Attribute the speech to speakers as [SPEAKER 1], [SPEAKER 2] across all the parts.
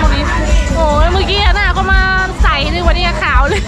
[SPEAKER 1] พวกนี้ โอ้ยเมื่อกี้หน้าก็มาใสเลยวันนี้ขาวเลย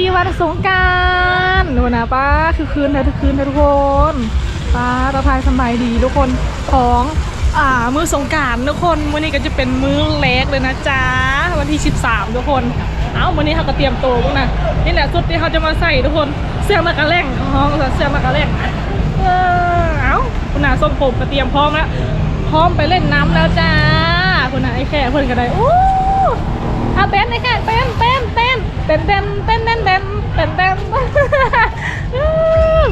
[SPEAKER 1] วัสดีวันสงการดูนะป้าคือคืนนะทุกคืนนะทุกคนป้าตาพายสบายดีทุกคนของอ่ามือสงการทุกคนวันนี้ก็จะเป็นมื้อเล็กเลยนะจ๊ะวันที่ 13 ทุกคนเอ้าวันนี้เขาก็เตรียมตัวพวกนะนี่แหละชุดที่เขาจะมาใส่ทุกคนเสื้อมากระแล่งอ๋อเสื้อมากระแล่งเออเอ้าคุณนาส้มผมก็เตรียมพร้อมแล้วพร้อมไปเล่นน้ำแล้วจ้าคุณนาไอ้แค่เพื่อนก็ได้อู้อาเต้นเลยค่เต้น ต้นเต้นเต้นเต้นเต้นเต้นเต้น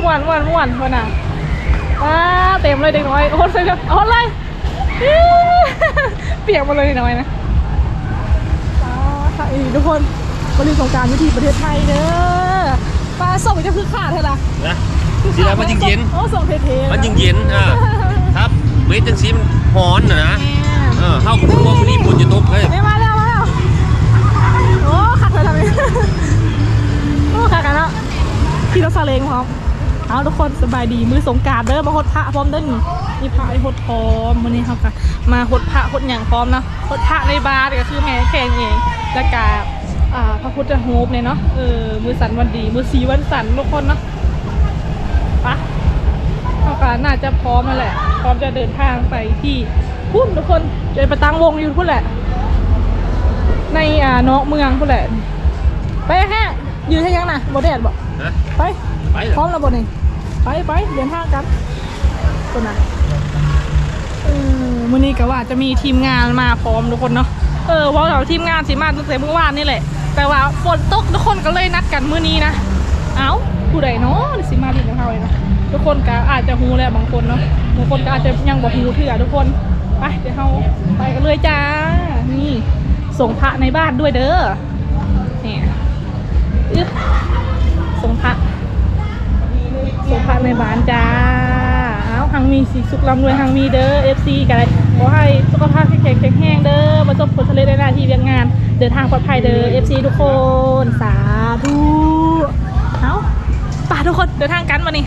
[SPEAKER 1] หวานหวานหวานคนอะว้าเต็มเลยเด็กน้อยโอ้ยเลยโอ้ยเลยเปียกหมดเลยเด็กน้อยนะค่ะอีทุกคนบริสงการวิธีประเทศไทยเนอะปลาส่งจะคือขาดเท่าไหร่
[SPEAKER 2] นะทีแรกมันยิงเย็น
[SPEAKER 1] โอ้ส่งเท่ๆ
[SPEAKER 2] มันยิงเย็นอ่าครับเวทจังสีมันหอนนะนะเออเข้ากับพวกนี้ปุ่นจะตกเลย
[SPEAKER 1] โอ้ขัดกันแล้วขี่รถซาเล้งพร้อมเอาทุกคนสบายดีมือสงการเด้อมาหดพระพร้อมเด้อนี่มีพระไอ้หดพร้อมวันนี้เขาก็มาหดพระหดอย่างพร้อมเนาะหดพระในบาร์ก็คือแม่แข่งเองแล้วก็อ่าพระพุทธรูปเนี่ยเนาะเออมือสันวันดี มือสีวันสันทุกคนเนาะปะเขาก็น่าจะพร้อมแล้วแหละ พร้อมจะเดินทางไปที่พุ่นทุกคนจะไปตั้งวงอยู่พุ่นแหละ ในอ่านอกเมืองพุ่นแหละ ไปแค่ยืนให้ยังนะบอแดดบอก
[SPEAKER 2] นะ
[SPEAKER 1] ไป
[SPEAKER 2] ไปเหร
[SPEAKER 1] พร้อ
[SPEAKER 2] อ
[SPEAKER 1] มแล้วบอนี่ไปไปเดินทางกันคนน่ะเออมื้อนี้ก็ว่าจะมีทีมงานมาพร้อมทุกคนเนาะเออเพราะเราทีมงานสิมาตั้งแต่เมื่อวานนี่แหละแต่ว่าฝนตกทุกคนก็เลยนัดกันมื้อนี้นะเอ้าผู้ใดเนาะสิมาดินกับเขาเลยเนาะทุกคนก็อาจจะฮู้แหละบางคนเนาะบางคนก็อาจจะยังบ่ฮู้เถื่อทุกคนไปเดี๋ยวเราไปกันเลยจ้านี่ส่งพระในบ้านด้วยเด้อเนี่ย อึ๊บสงพระสงพระในบ้านจ้าเอาหังมีสีสุกลำรวยหังมีเด้อ FC กันเลยขอให้สุขภาพแข็งแข็งแรงเด้อมาจบผลสำเร็จในหน้าที่เรียงงาน เดินทางปลอดภัยเด้อ FC ทุกคน สาธุเอาไป่าทุกคนเดินทางกันมานี่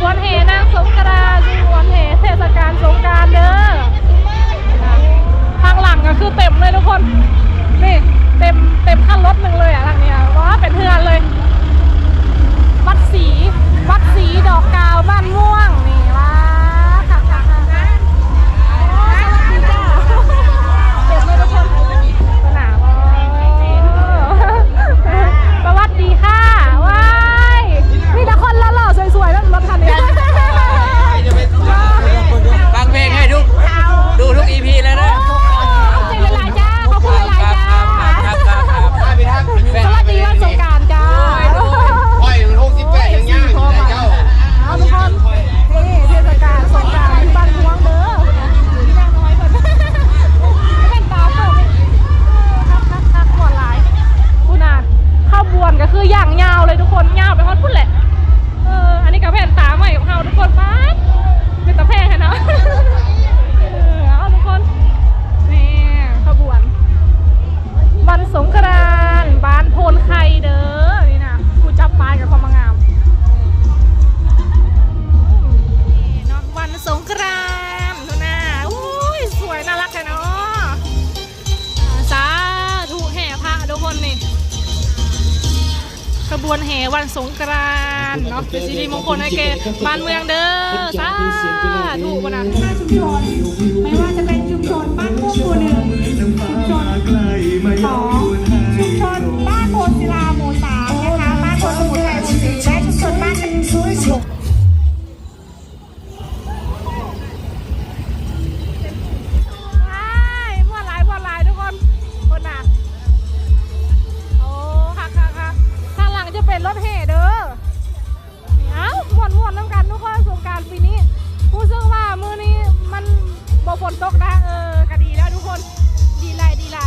[SPEAKER 1] ขบวนแห่นางสงกรานต์ขบวนแห่เทศกาลสงกรารเด้อทางหลังก็คือเต็มเลยทุกคน นี่เต็มเต็มขั้นรถหนึ่งเลยอะทางเนี้ยว้าเป็นเทือนเลย วัดสีวัดสีดอกกาวบ้านม่วงนี่ คืออย่าง
[SPEAKER 3] ยา
[SPEAKER 1] วเลยทุกคนยาวไปฮอดพุ่นแหละเอออันนี้ก็แผ่นตาใหม่ของเราทุกคนปั๊บเป็นตะแพงอะเนาะเออเอาทุกคนนี่ขบวน วันสงกรานต์ วนแห่วันสงกรานต์เนาะเป็นสิริมงคลให้แก่บ้านเมืองเด้อสาธุวะนะ
[SPEAKER 4] ชุมชน ไม่ว่าจะเป็นชุมชนบ้านม่วงหมู่หนึ่งชุมชนสอง็นรถเหตุเด้อเอ้าหมวนหมวนน้ำกันทุกคนสงการปีนี้ผู้ซึ่งว่ามือนี้มันบ่ฝนตกนะเอ
[SPEAKER 1] อก็ดีแล้วทุกคนดีไรดีไร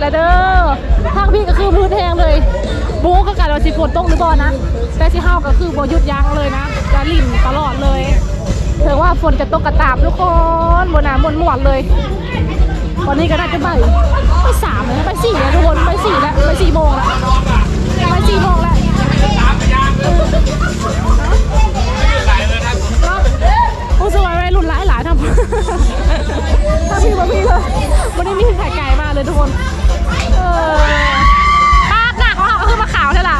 [SPEAKER 1] แล้วเด้อทางพี่ก็คือพื้นแหงเลย บู๊ก็กัดว่าสิฝนตกหรือบ่นะ แต่ที่ห้าก็คือบ่หยุดยั้งเลยนะจะลิ่นตลอดเลยถึงว่าฝนจะตกกระตามทุกคนบนน้ำบนหมวดเลย วันนี้ก็น่าจะไปไปสามเลยไปสี่แล้วทุกคนไปสี่แล้วไปสี่โมงแล้วไปสี่โมงแล้ว ถ้าพี่มาพี่เลยวันนี้มีแข่ไก่มาเลยทุกคน เออปากหนักแล้คือมาขาวใช่ล่ะ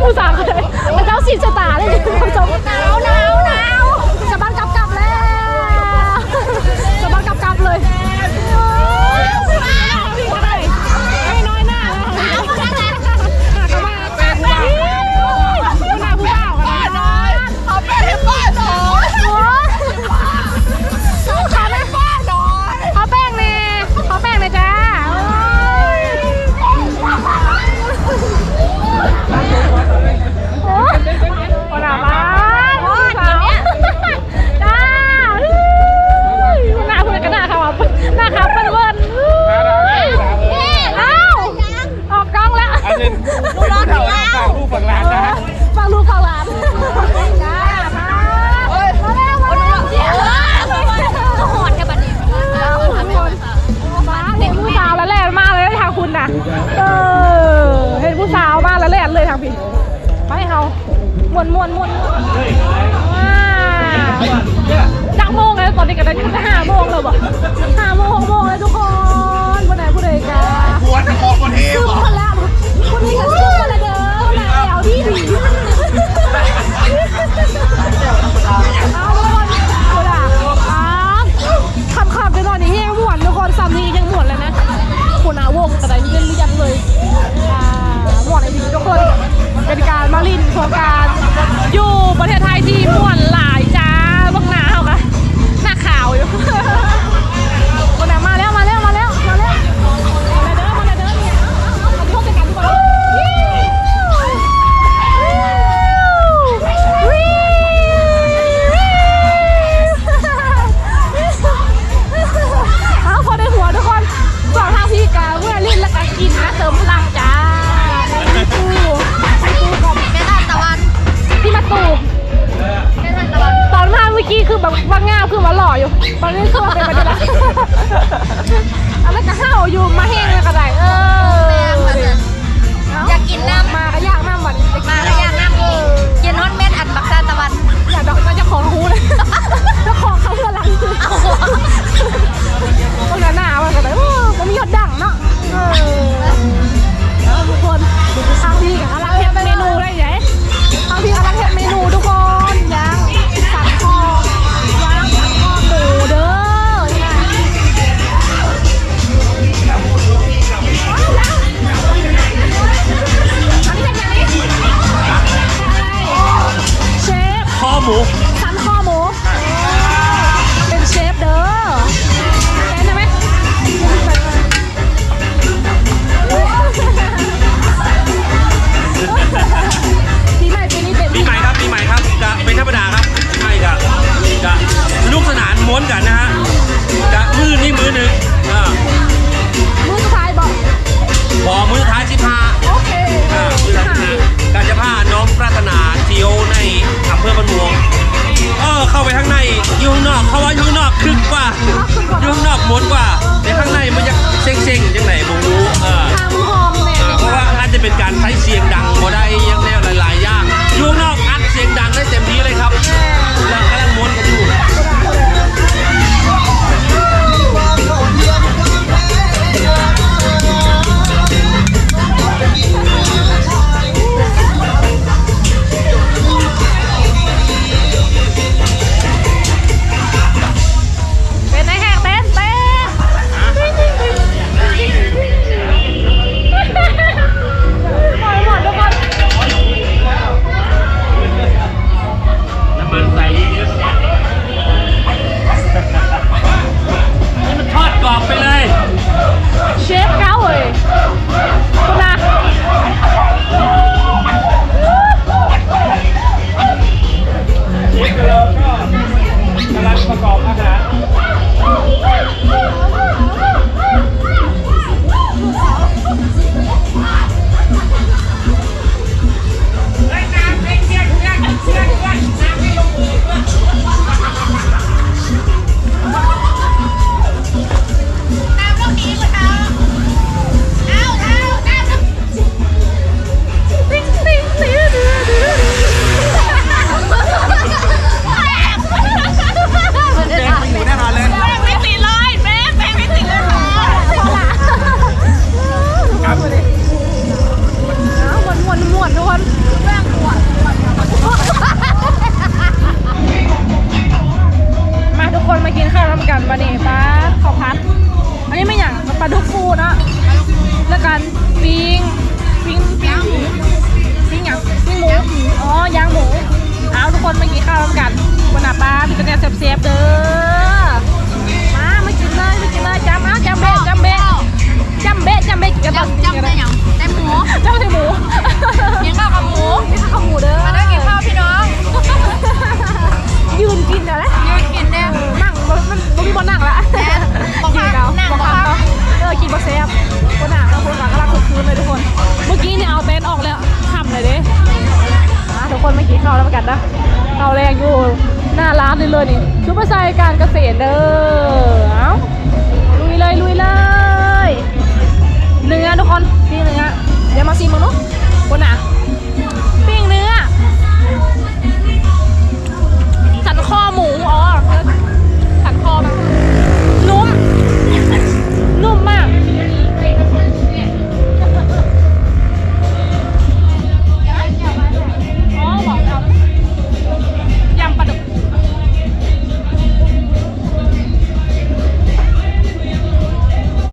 [SPEAKER 1] มูสามเลยมันเจ้าสีชะตาเล
[SPEAKER 2] ย
[SPEAKER 1] คุณผู้ชมหนาวหนาว พื้นเลยทุกคน เมื่อกี้เนี่
[SPEAKER 4] ยเอา
[SPEAKER 1] เต็นออกแล้วทำเลยดิทุกคน
[SPEAKER 3] เมื่
[SPEAKER 1] อกี้เข้าแล้วกันนะเข้าแรงอยู่หน้าร้านเลยเลยนี่ชุดประชาการเกษตรเด้อเอาลุยเล
[SPEAKER 4] ย
[SPEAKER 1] ลุยเลยเนื้อทุกคนนี่เนื้อเดี๋ย
[SPEAKER 2] วมา
[SPEAKER 1] ซีมึงเนาะคน
[SPEAKER 4] หนาปิ้ง
[SPEAKER 1] เนื้
[SPEAKER 4] อ
[SPEAKER 1] สันคอหมูอ๋อสันคอมันนุ่มนุ่มมาก